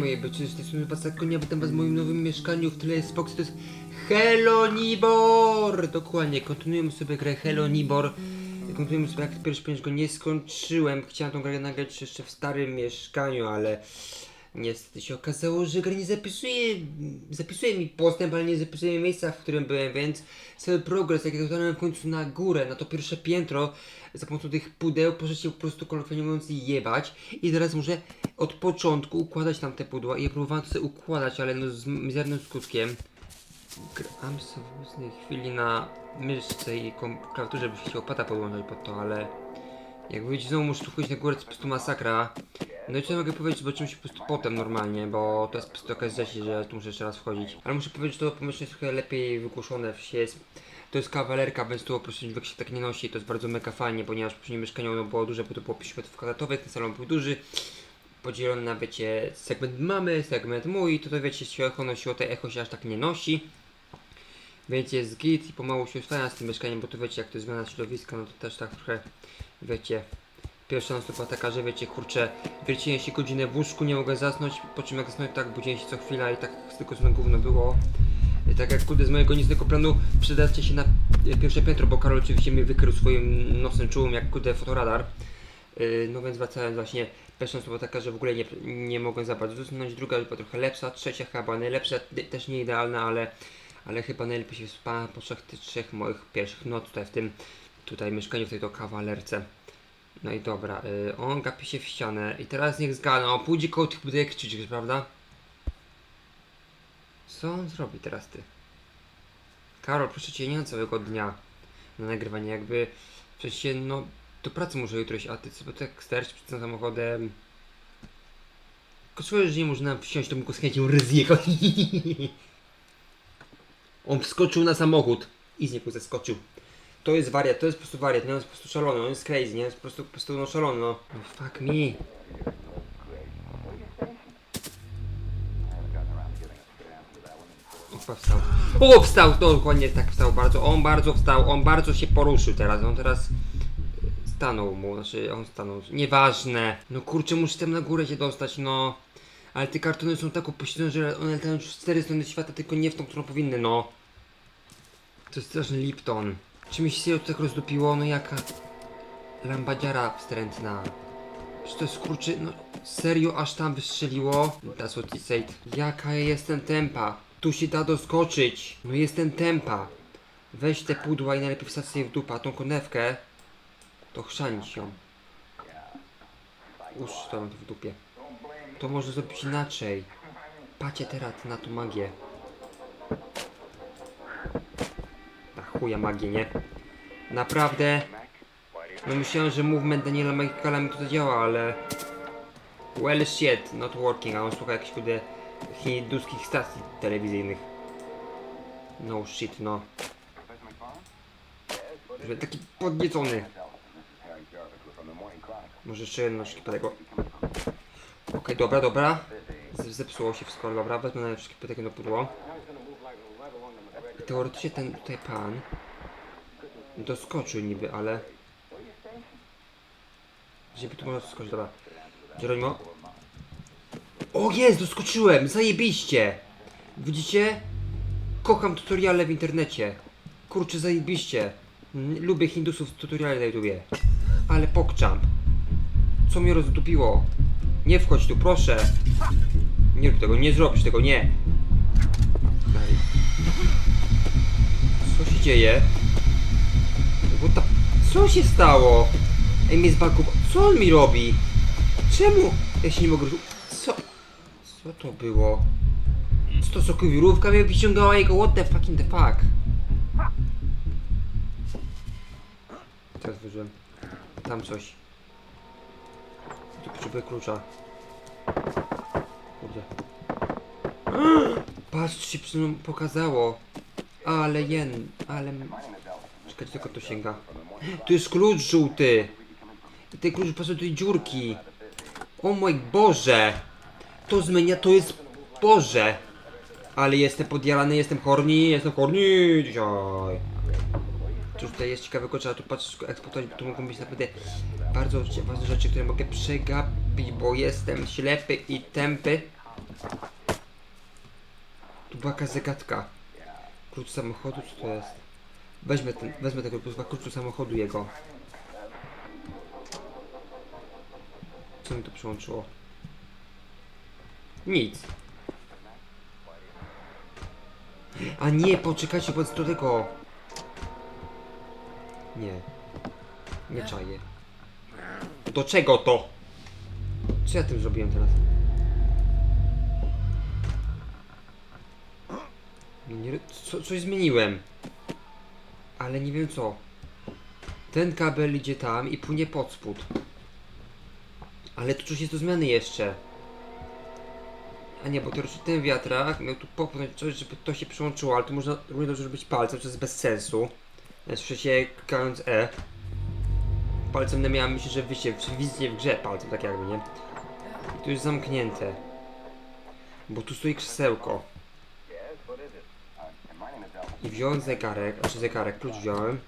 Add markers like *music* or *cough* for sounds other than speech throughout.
moje byczy, z tej strony Pasakonia, witam was w moim nowym mieszkaniu w tle jest Fox, to jest Helonibor! Dokładnie, kontynuujemy sobie grę Helonibor. Kontynuujemy sobie jak pierwszy ponieważ go nie skończyłem. Chciałem tą grę nagrać jeszcze w starym mieszkaniu, ale niestety się okazało, że gra nie zapisuje, zapisuje mi postęp, ale nie zapisuje mi miejsca, w którym byłem, więc cały progres, jak ja dotarłem w końcu na górę, na to pierwsze piętro, za pomocą tych pudeł, proszę się po prostu kolokwialnie mówiąc jebać i teraz muszę od początku układać tam te pudła i ja próbowałem sobie układać, ale no z mizernym skutkiem. Gram sobie w obecnej chwili na myszce i klawiaturze, by się pada podłączać pod to, ale jak wyjdzie znowu muszę tu wchodzić na górę, to jest po prostu masakra. No i co mogę powiedzieć, po prostu potem normalnie, bo to jest po prostu taka rzecz, że tu muszę jeszcze raz wchodzić. Ale muszę powiedzieć, że to pomieszczenie jest trochę lepiej wygłuszone, w jest to jest kawalerka, więc tu po prostu nikt się tak nie nosi, to jest bardzo mega fajnie, ponieważ poprzednie mieszkanie ono było duże, bo to było 5 metrów kwadratowych, ten salon był duży, podzielony na wiecie segment mamy, segment mój, to to wiecie się echo nosiło, te echo się aż tak nie nosi. Więc jest git i pomału się uswaja z tym mieszkaniem, bo tu wiecie jak to jest zmiana środowiska, no to też tak trochę wiecie. Pierwsza noc była taka, że wiecie, kurczę, wierciłem się godzinę w łóżku, nie mogę zasnąć, po czym jak zasnąłem tak budziłem się co chwila i tak tylko znowu gówno było. I tak jak kurde z mojego niecnego planu przydacie się na e, pierwsze piętro, bo Karol oczywiście mnie wykrył swoim nosem czułym jak kurde fotoradar. Yy, no więc wracając właśnie, pierwsza noc była taka, że w ogóle nie, nie mogłem za bardzo zasnąć, druga była trochę lepsza, trzecia chyba najlepsza, też nie idealna, ale, ale chyba najlepiej się spałem po trzech, trzech moich pierwszych noc tutaj w tym tutaj mieszkaniu, w tej to kawalerce. No i dobra, yy, on gapi się w ścianę i teraz niech zgadną, pójdzie koło tych budek krzyczyk, prawda? Co on zrobi teraz ty? Karol, proszę cię, nie mam całego dnia na nagrywanie, jakby przecież się, no do pracy muszę jutro iść, a ty sobie tak sterć przed tym samochodem. Słyszę, że nie można wsiąść, to bym go z chęcią ryzyko. *laughs* On wskoczył na samochód i z niego zeskoczył. To jest wariat, to jest po prostu wariat, nie? on jest po prostu szalony, on jest crazy, nie? Jest po prostu, po prostu no, szalony, no. no. Fuck me. Opa, wstał. O, wstał, no dokładnie tak wstał bardzo. On bardzo wstał, on bardzo się poruszył teraz. On teraz e, stanął mu, znaczy on stanął. Nieważne. No kurczę, muszę tam na górę się dostać, no. Ale te kartony są tak upośledzone, że one latają już w cztery strony świata, tylko nie w tą, którą powinny, no. To jest straszny Lipton. Czy mi się to tak rozdupiło? No jaka lambadziara wstrętna. Czy to jest no serio aż tam wystrzeliło? That's what he said. Jaka ja jestem tempa. Tu się da doskoczyć. No jestem tempa. Weź te pudła i najlepiej wsadź sobie w dupa tą konewkę. To chrzanić ją. Uż to w dupie. To może zrobić inaczej. Pacie teraz na tą magię. Chuja magię, nie? Naprawdę. No myślałem, że movement Daniela Magicala mi to zadziała, ale... Well shit, not working, a on słucha jakichś kurde hinduskich stacji telewizyjnych. No shit, no. Że taki podniecony. Może jeszcze jedno szkipa tego. Okej, dobra, dobra. Z- Zepsuło się wszystko, dobra, wezmę wszystkie pytaki na pudło. Teoretycznie ten tutaj pan doskoczył niby, ale... Żeby tu można skoczyć, dobra. Jeronimo. O jest, doskoczyłem, zajebiście! Widzicie? Kocham tutoriale w internecie. Kurczę, zajebiście. Mm, Lubię hindusów tutoriale na YouTubie. Ale pokczam. Co mnie rozdupiło? Nie wchodź tu, proszę. Nie rób tego, nie zrobisz tego, nie. Dzieje? What. Co się stało? Ej, mnie zbagował. Co on mi robi? Czemu? Ja się nie mogę... Co? Co to było? Co to sokowirówka mnie wyciągała jego? What the fucking the fuck? Teraz wyżyłem. Tam coś. Tu potrzebuję klucza. Kurde. *gasps* Patrz, się przy mną pokazało. Ale jen, ale... Czekajcie, tylko to sięga. Tu jest klucz żółty. I ten klucz pasuje do tej dziurki. O mój Boże! To zmienia, to jest Boże! Ale jestem podjarany, jestem horny, jestem horny dzisiaj. Cóż tutaj jest ciekawego, trzeba tu patrzeć, eksploatować, bo tu mogą być naprawdę bardzo ważne rzeczy, które mogę przegapić, bo jestem ślepy i tępy. Tu była zagadka. Klucz samochodu, co to jest? Weźmę, ten, wezmę tego klucza kluczu samochodu jego. Co mi to przyłączyło? Nic. A nie, poczekajcie, bo do tego. Nie. Nie czaję. Do czego to? Co ja tym zrobiłem teraz? Nie, nie, co, coś zmieniłem. Ale nie wiem co. Ten kabel idzie tam i płynie pod spód. Ale tu coś jest do zmiany jeszcze. A nie, bo teoretycznie ten wiatrak miał tu popchnąć coś, żeby to się przyłączyło, ale to można równie dobrze robić palcem, co jest bez sensu. W sensie klikając E. Palcem nie miałem myśleć, że wyjście, wizję w grze palcem, tak jakby, nie? I tu jest zamknięte. Bo tu stoi krzesełko. I wziąłem zegarek, znaczy zegarek, klucz wziąłem.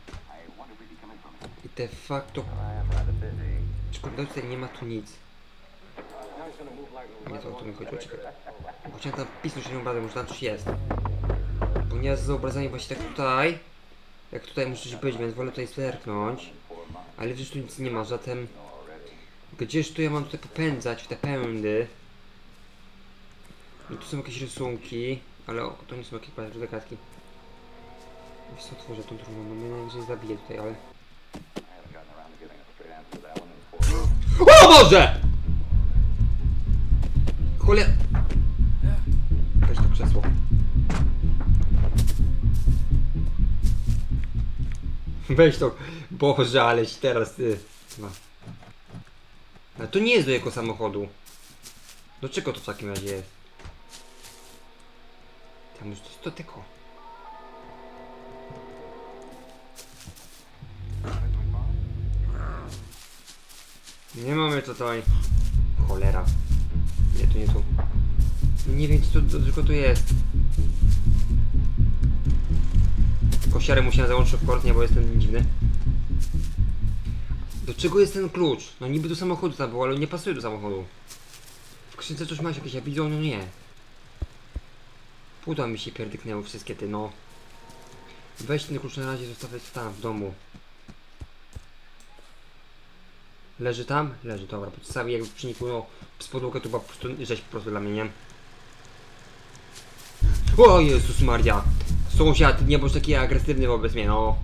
I de facto... Szkoda, tutaj nie ma tu nic. Nie to o to mi chodziło, czekaj. Bo chciałem tam pisnąć na obrazek, może tam coś jest. Bo nie jest zobrazowanie właśnie tak tutaj. Jak tutaj muszę coś być, więc wolę tutaj zerknąć. Ale wiesz, tu nic nie ma, zatem... Gdzież tu ja mam tutaj popędzać w te pędy? No tu są jakieś rysunki, ale o, to nie są jakieś zagadki. Wiesz co, otworzę tą drugą, no mnie najwyżej zabije tutaj, ale... O Boże! Chulia... Weź to krzesło. Weź to... Boże, aleś teraz ty... No. Ale to nie jest do jego samochodu. Do czego to w takim razie jest? Tam już to jest do Nie mamy tutaj. Cholera. Nie, to nie tu. Nie wiem, co to, tylko to jest. Kosiarę musiałem załączyć w kortnie, bo jestem dziwny. Do czego jest ten klucz? No niby do samochodu tam było, ale nie pasuje do samochodu. W skrzynce coś masz jakieś, ja widzę, no nie. Płuda mi się pierdyknęły wszystkie ty, no. Weź ten klucz na razie, zostawię tam w domu. Leży tam? Leży, dobra. Podstawię jakby przynikło no, z podłogę, to była po prostu rzeź po prostu dla mnie, nie? O Jezus Maria! Sąsiad, nie bądź taki agresywny wobec mnie, no.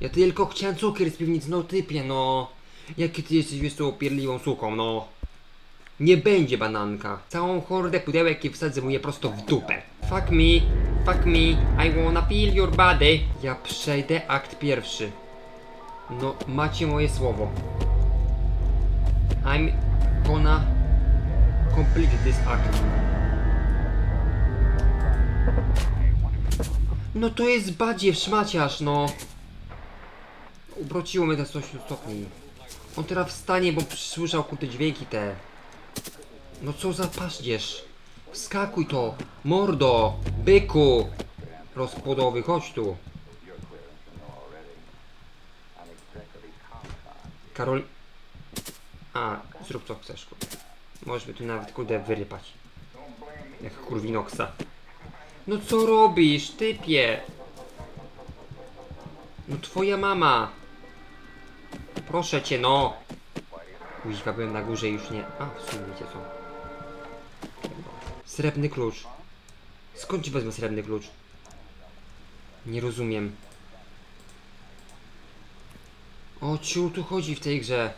Ja tylko chciałem cukier z piwnicy, no typie, no. Jakie ty jesteś, wiesz, tą pierliwą suką, no. Nie będzie bananka. Całą hordę pudełek i wsadzę mu je prosto w dupę. Fuck me, fuck me, I wanna feel your body. Ja przejdę akt pierwszy. No, macie moje słowo. I'm gonna complete this act. No to jest badziew, szmaciarz, no. Ubrociło mnie te 108 stopni. On teraz wstanie, bo słyszał kurde dźwięki te. No co za paździerz. Wskakuj to. Mordo. Byku. Rozpłodowy, chodź tu. Karol... A, zrób co chcesz, kurde. Możesz tu nawet, kurde, wyrypać. Jak kurwinoksa. No co robisz, typie? No twoja mama. Proszę cię, no. Kuźwa, byłem na górze już nie... A, w sumie wiecie co. Srebrny klucz. Skąd ci wezmę srebrny klucz? Nie rozumiem. O ciu, tu chodzi w tej grze.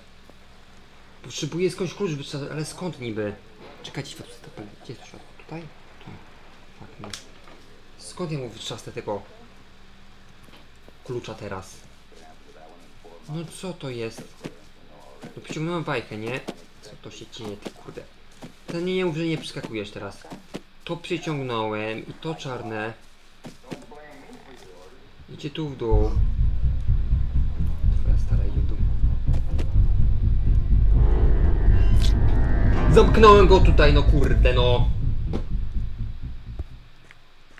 Potrzebuję skądś klucz, ale skąd niby? Czekajcie, światło, stopy. gdzie jest światło? Tutaj? Tu. Fuck me. Skąd ja mu wytrzasnę tego klucza teraz? No co to jest? No przyciągnąłem bajkę, nie? Co to się dzieje, ty kurde? Ten nie, nie mów, że nie przeskakujesz teraz. To przyciągnąłem i to czarne. Idzie tu w dół. Zamknąłem go tutaj, no kurde, no.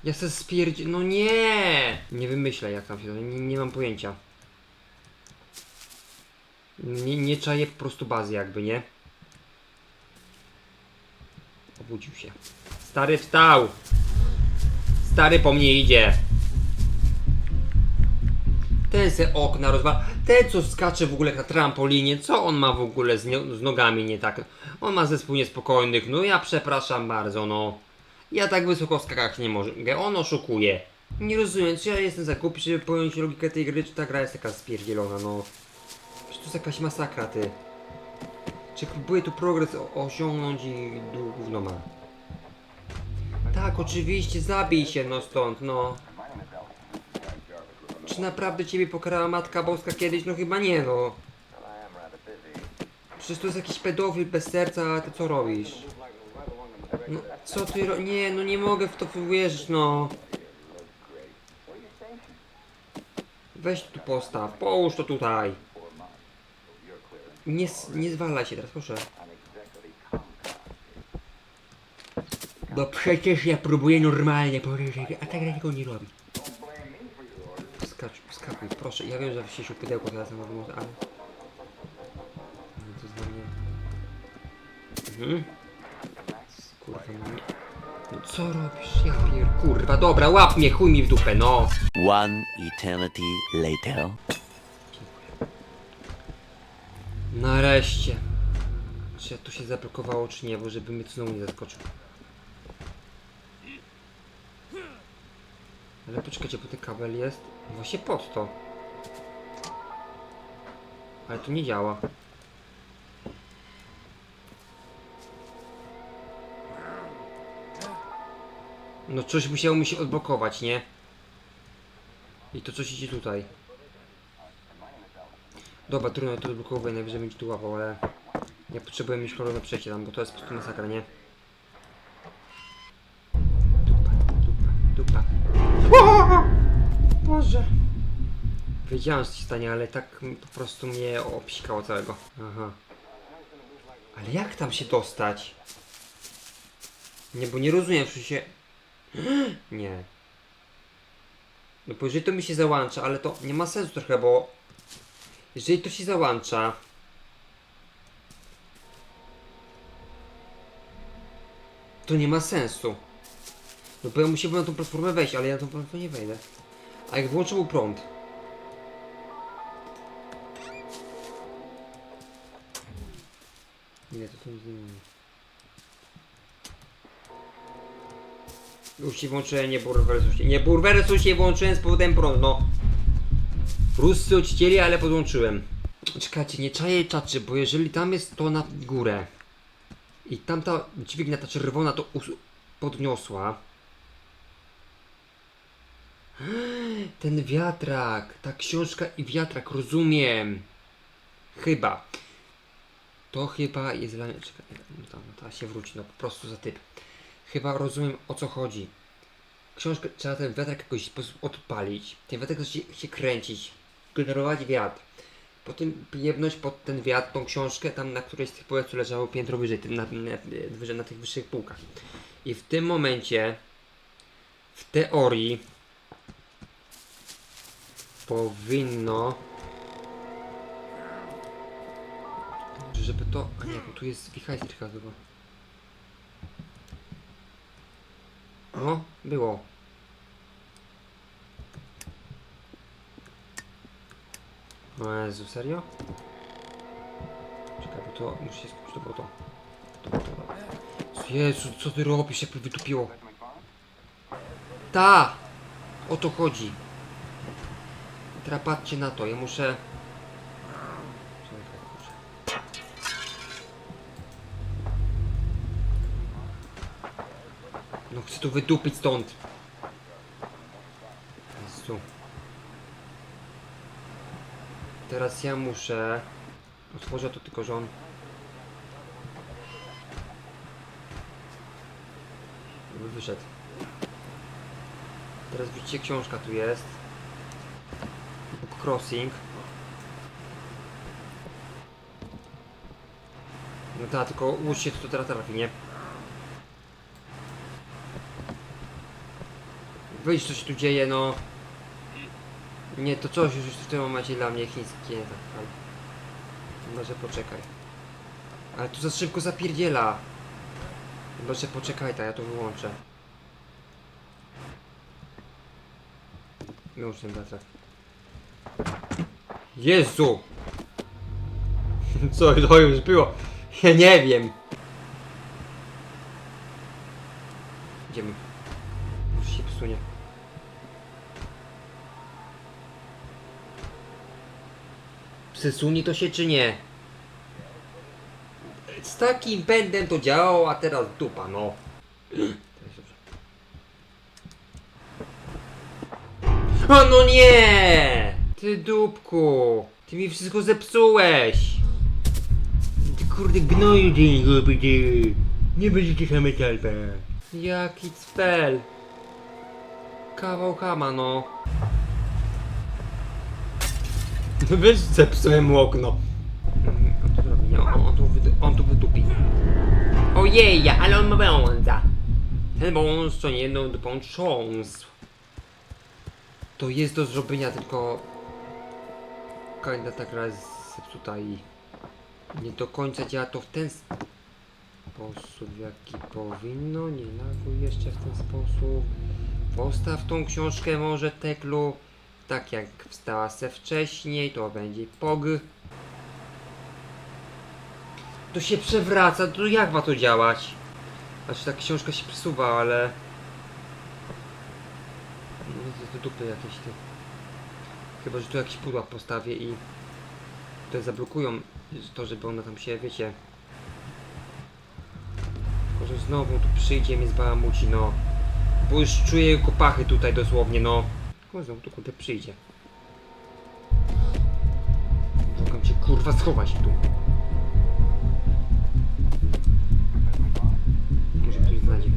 Ja se spierdzi... No nie! Nie wymyślę jak tam się. Nie, nie mam pojęcia. Nie, nie czaję po prostu bazy jakby, nie? Obudził się. Stary wstał! Stary po mnie idzie! Ten se okna rozwala. Ten co skacze w ogóle na trampolinie, co on ma w ogóle z, z nogami nie tak? On ma zespół niespokojnych, no ja przepraszam bardzo, no. Ja tak wysoko skakać nie mogę, on oszukuje. Nie rozumiem, czy ja jestem za głupi, żeby pojąć logikę tej gry, czy ta gra jest taka spierdzielona, no. Czy to jest jakaś masakra, ty? Czy próbuję tu progres osiągnąć i du- gówno ma? Tak, oczywiście, zabij się no stąd, no. Czy naprawdę ciebie pokarała Matka Boska kiedyś? No chyba nie, no. Przecież to jest jakiś pedofil bez serca, a ty co robisz? No, co ty ro... Nie, no nie mogę w to uwierzyć, no. Weź tu postaw, połóż to tutaj. Nie, nie zwalaj się teraz, proszę. Bo przecież ja próbuję normalnie powiedzieć, a ta gra tego nie robi. Skacz, skakuj, proszę. Ja wiem, że w sieciu pudełko teraz na ale... No to dla mnie... Mhm. Kurwa, no nie... No co robisz? Ja pier... Kurwa, dobra, łap mnie, chuj mi w dupę, no! One eternity later. Nareszcie. Czy to się zablokowało, czy nie, bo żeby mnie znowu nie zaskoczył. Ale poczekajcie, bo ten kabel jest właśnie pod to. Ale to nie działa. No coś musiało mi się odblokować, nie? I to coś idzie tutaj. Dobra, trudno, to odblokowuję, najwyżej będzie tu łapał, ale... Ja potrzebuję mieć kolorowe przejście tam, bo to jest po prostu masakra, nie? Wiedziałem, że się stanie, ale tak po prostu mnie obsikało całego. Aha. Ale jak tam się dostać? Nie, bo nie rozumiem, czy się... *gasps* Nie. No bo jeżeli to mi się załącza, ale to nie ma sensu trochę, bo... Jeżeli to się załącza... To nie ma sensu. No bo ja musiałbym na tą platformę wejść, ale ja na tą platformę nie wejdę. A jak włączę był prąd? Nie, to nie mówi. Już się włączyłem, nie burweresu się. Nie burweresu się włączyłem z powodem prąd, no. Ruscy odcięli, ale podłączyłem. Czekajcie, nie czaję czaczy, bo jeżeli tam jest to na górę i tamta dźwignia, ta czerwona to podniosła. Ten wiatrak, ta książka i wiatrak, rozumiem. Chyba. To chyba jest dla mnie. Czekaj, no tam, no się wróci, no po prostu za typ. Chyba rozumiem o co chodzi. Książkę trzeba ten wiatrak w jakoś sposób odpalić. Ten wiatrak zacznie się kręcić, generować wiatr. Potem jebnąć pod ten wiatr tą książkę tam na którejś z tych półek, leżało piętro wyżej, na, na, wyżej na tych wyższych półkach. I w tym momencie, w teorii, powinno, żeby to, a nie, bo tu jest wichajster chyba. No, było. O Jezu, serio? Czekaj, bo to muszę się skupić, to było to. To to. Jezu, co ty robisz, jak mnie wytupiło? Ta! O to chodzi. Teraz na to, ja muszę... Tu wydupić stąd. Jezu. Teraz ja muszę... Otworzę to tylko, że on... Żeby wyszedł. Teraz widzicie, książka tu jest. Book Crossing. No tak, tylko łóżcie, to teraz trafi, nie? Wyjść, co się tu dzieje, no. Nie, to coś już w tym momencie dla mnie chińskie, tak, ale... Może poczekaj. Ale tu za szybko zapierdziela. Proszę poczekaj, ta ja to wyłączę. Wyłącz ten wiatrak. Jezu! *laughs* Co to już było? Ja nie wiem. Idziemy. Już się psunie. Przesunie to się czy nie? Z takim pędem to działało, a teraz dupa, no. O no nie! Ty dupku! Ty mi wszystko zepsułeś! Ty kurde gnoju dzień głupi! Nie będziecie same talpę! Jaki cpel! Kawał kama no! No wiesz, zepsułem mu okno! On to zrobi? On, tu wydu- on tu wydupi. Ojej, ale on ma wąsa! Ten wąs co nie jedną dupą trząsł. To jest do zrobienia, tylko... Kinda ta gra jest zepsuta i... Nie do końca działa to w ten sposób, jaki powinno. Nie laguj jeszcze w ten sposób. Postaw tą książkę może Teklu. Tak jak wstała se wcześniej, to będzie POG. To się przewraca, to jak ma to działać? Znaczy ta książka się przesuwa, ale... To, to dupy jakieś ty. Chyba, że tu jakiś pudłach postawię i... Tutaj zablokują to, żeby ona tam się, wiecie... Tylko, że znowu tu przyjdzie mnie zbałamuci, no. Bo już czuję jego pachy tutaj dosłownie, no. Znowu tu kurde przyjdzie. Mogę cię kurwa schować tu. Może tu nie znajdzie.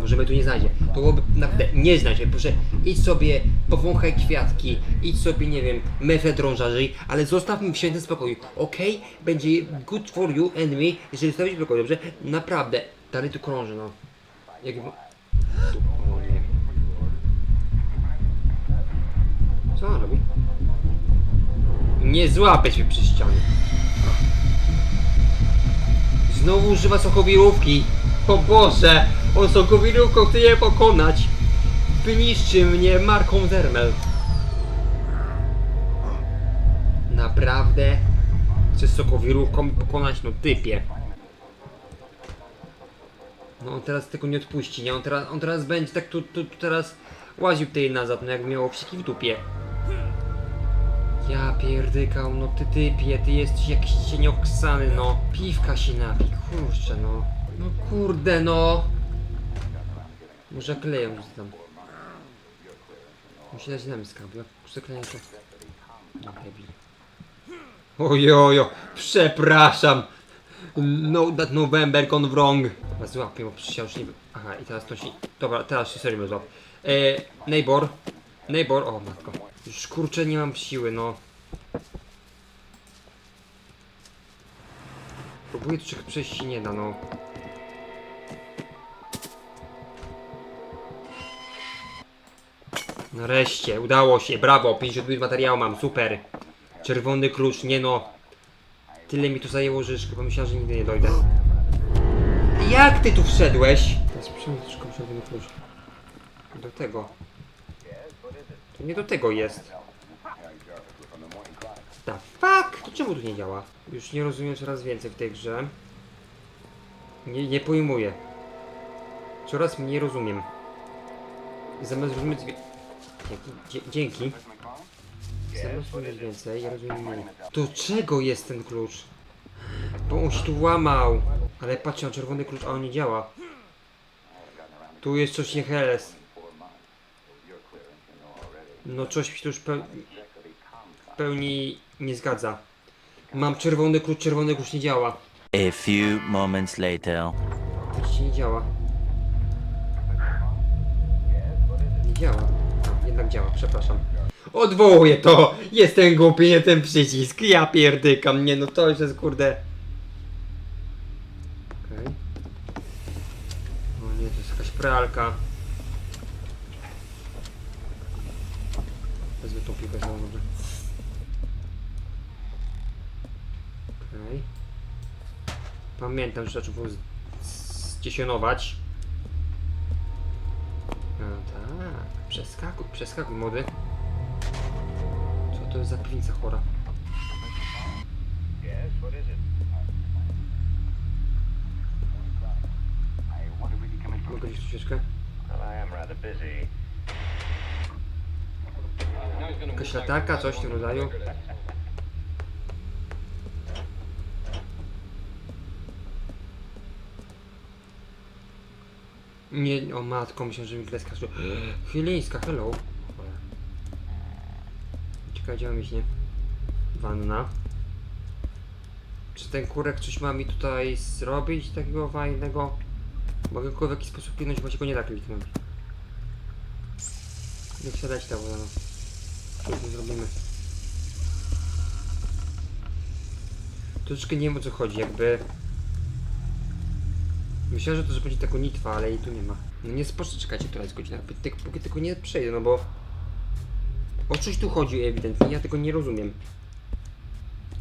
Może mnie tu nie znajdzie. To byłoby naprawdę nie znajdzie. Proszę, idź sobie, powąchaj kwiatki, idź sobie, nie wiem, mefedron żarzyj, ale zostaw mi w świętym spokoju, okej? Będzie good for you and me, jeżeli zostawisz w spokoju, dobrze? Naprawdę. Dalej tu krąży, no. Jak... Co on robi? Nie złapać mnie przy ścianie. Znowu używa sokowirówki. O Boże, on sokowirówką chce je pokonać. Wyniszczy mnie marką Zermel. Naprawdę? Chce sokowirówką pokonać? No typie. No on teraz tego nie odpuści, nie? On teraz, on teraz będzie tak tu, tu, tu teraz łaził tutaj nazad, no jak miał psiki w dupie. Ja pierdykał, no ty typie, ty jesteś jakiś cienioksany, no. Piwka się napi, kurczę, no. No kurde, no. Może kleję już tam. Musi dać nam skabla. Zakleję to. No debil. Ojojo, przepraszam. No, that November gone wrong. Dobra, złapię, bo przecież ja już nie... Aha, i teraz to się... Dobra, teraz się serio złap. E, neighbor. Neighbor, o matko. Już kurczę nie mam siły, no. Próbuję czek- przejść nie da, no. Nareszcie, udało się, brawo, 50 materiału mam, super. Czerwony klucz, nie no. Tyle mi tu zajęło, że już chyba myślałem, że nigdy nie dojdę. Jak ty tu wszedłeś? Teraz przyjmę troszkę czerwony klucz. Do tego. To nie do tego jest. The fuck? To czemu tu nie działa? Już nie rozumiem coraz więcej w tej grze. Nie, nie pojmuję. Coraz mniej rozumiem. Zamiast rozumieć... Dzięki. Dzięki. Zamiast rozumieć więcej, ja rozumiem mniej. Do czego jest ten klucz? Bo on się tu łamał. Ale patrzcie, na czerwony klucz, a on nie działa. Tu jest coś nie heles. No coś mi się tu już peł... w pełni nie zgadza. Mam czerwony klucz, czerwony klucz nie działa. A few moments later. Widzicie, nie działa. Nie działa. A, jednak działa, przepraszam. Odwołuję to! Jestem głupi, nie ten przycisk. Ja pierdykam, nie no to już jest kurde. Okej. O nie, to jest jakaś pralka. Tą piłkę znowu, dobrze. Okej. Pamiętam, że zaczął zciesionować. No tak, przeskakuj, przeskakuj młody. Co to jest za piwnica chora? Mogę gdzieś świeczkę? Well, I am rather busy. Jakaś latarka, coś w tym rodzaju? Nie, o matko, myślę, że mi kreska szło. *gasps* Chylińska, hello. Ciekawe, gdzie mam iść, nie? Wanna. Czy ten kurek coś ma mi tutaj zrobić takiego fajnego? Mogę go w jakiś sposób pilnąć, bo się go nie da kliknąć. Nie chcę dać ta woda, no. Tu zrobimy? Troszeczkę nie wiem o co chodzi, jakby... Myślałem, że to że będzie ta gonitwa, ale jej tu nie ma. No nie spocznę, czekajcie, która jest godzina. Póki, tylko nie przejdę, no bo... O coś tu chodzi ewidentnie, ja tego nie rozumiem.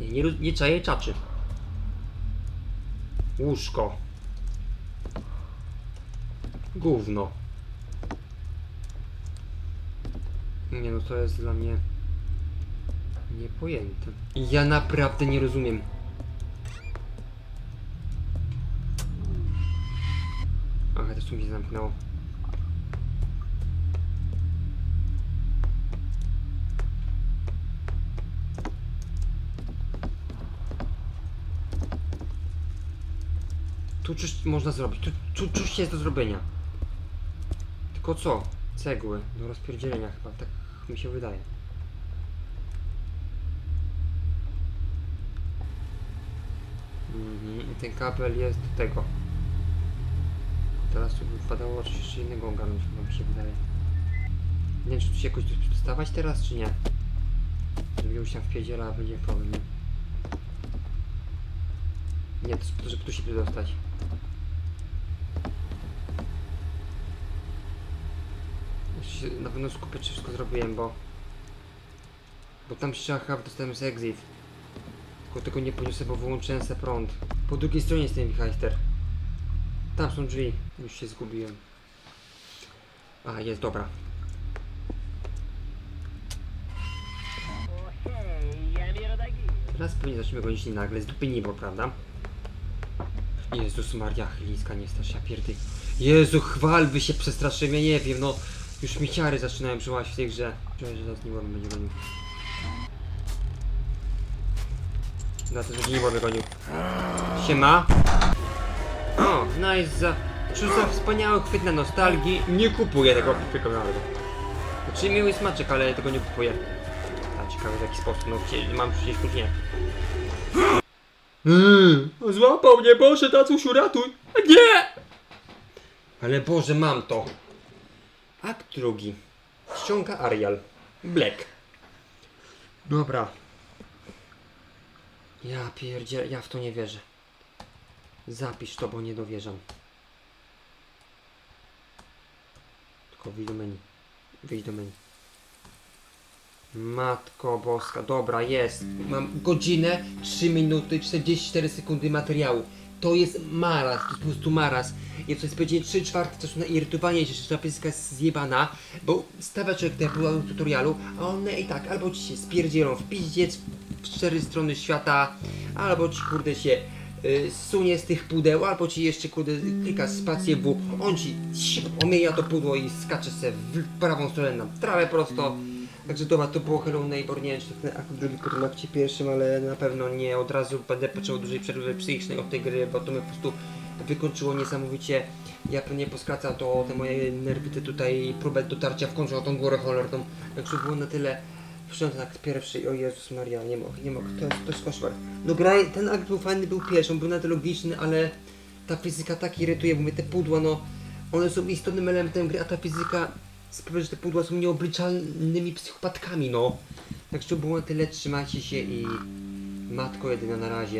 Nie, nie, nie czaję czaczy. Łóżko. Gówno. Nie no, to jest dla mnie niepojęte. Ja naprawdę nie rozumiem. Aha, też tu mi się zamknęło. Tu coś można zrobić. Tu, tu coś jest do zrobienia. Tylko co? Cegły do rozpierdzielenia chyba, tak mi się wydaje. Mhm, i ten kabel jest do tego. Teraz tu wypadało coś jeszcze innego ogarnąć, chyba mi się wydaje. Nie wiem, czy tu się jakoś dostawać teraz, czy nie. Żeby już tam wpierdziela, a będzie problem, nie? To żeby tu się dostać. Się na pewno skupić, czy wszystko zrobiłem, bo... Bo tam trzeba chyba dostałem z exit. Tylko tego nie poniosę, bo wyłączyłem se prąd. Po drugiej stronie jest ten Wichajster. Tam są drzwi. Już się zgubiłem. A, jest, dobra. Teraz pewnie zaczniemy gonić nagle z dupy niebo, prawda? Jezus Maria, chyliska, nie strasz, ja pierdy. Jezu, chwalby się przestraszyłem, ja nie wiem, no. Już mi ciary zaczynają przyłać w tej grze. Czuję, że zaraz nie będzie gonił. To, że nie będę gonił. Siema. O, nice za... Za wspaniały chwyt na nostalgii. Nie kupuję tego nawet. Znaczy miły smaczek, ale tego nie kupuję. A ciekawe w jaki sposób, no mam przecież później. Mmm, złapał mnie, Boże, tacusiu, ratuj! Nie! Ale Boże, mam to. Akt drugi. Ściąga Arial. Black. Dobra. Ja pierdzielę, ja w to nie wierzę. Zapisz to, bo nie dowierzam. Tylko wyjdź do menu. Wyjdź do menu. Matko boska, dobra, jest. Mam godzinę, 3 minuty, 44 sekundy materiału. To jest maraz, to jest po prostu maraz. To jest powiedzieć 3 czwarte czasu na irytowanie się, że ta pieska jest zjebana, bo stawia człowiek te w tutorialu, a one i tak albo ci się spierdzielą w piździec w cztery strony świata, albo ci kurde się y, sunie z tych pudeł, albo ci jeszcze kurde klika spację W, on ci omija to pudło i skacze se w prawą stronę na trawę prosto. Także dobra, to było Hello Neighbor, nie wiem czy to ten akt drugi po tym akcie pierwszym, ale na pewno nie od razu będę potrzebował dużej przerwy psychicznej od tej gry, bo to mnie po prostu wykończyło niesamowicie. Ja pewnie poskracam to te moje nerwy, te tutaj próbę dotarcia w końcu na tą górę cholerną. Także było na tyle Wszedł akt pierwszy, o Jezus Maria, nie mogę, nie mogę, to to jest koszmar. No gra, ten akt był fajny, był pierwszy, on był na tyle logiczny, ale ta fizyka tak irytuje, bo mnie te pudła, no, one są istotnym elementem gry, a ta fizyka sprawia, że te pudła są nieobliczalnymi psychopatkami, no. Także było na tyle, trzymajcie się i matko jedyna na razie.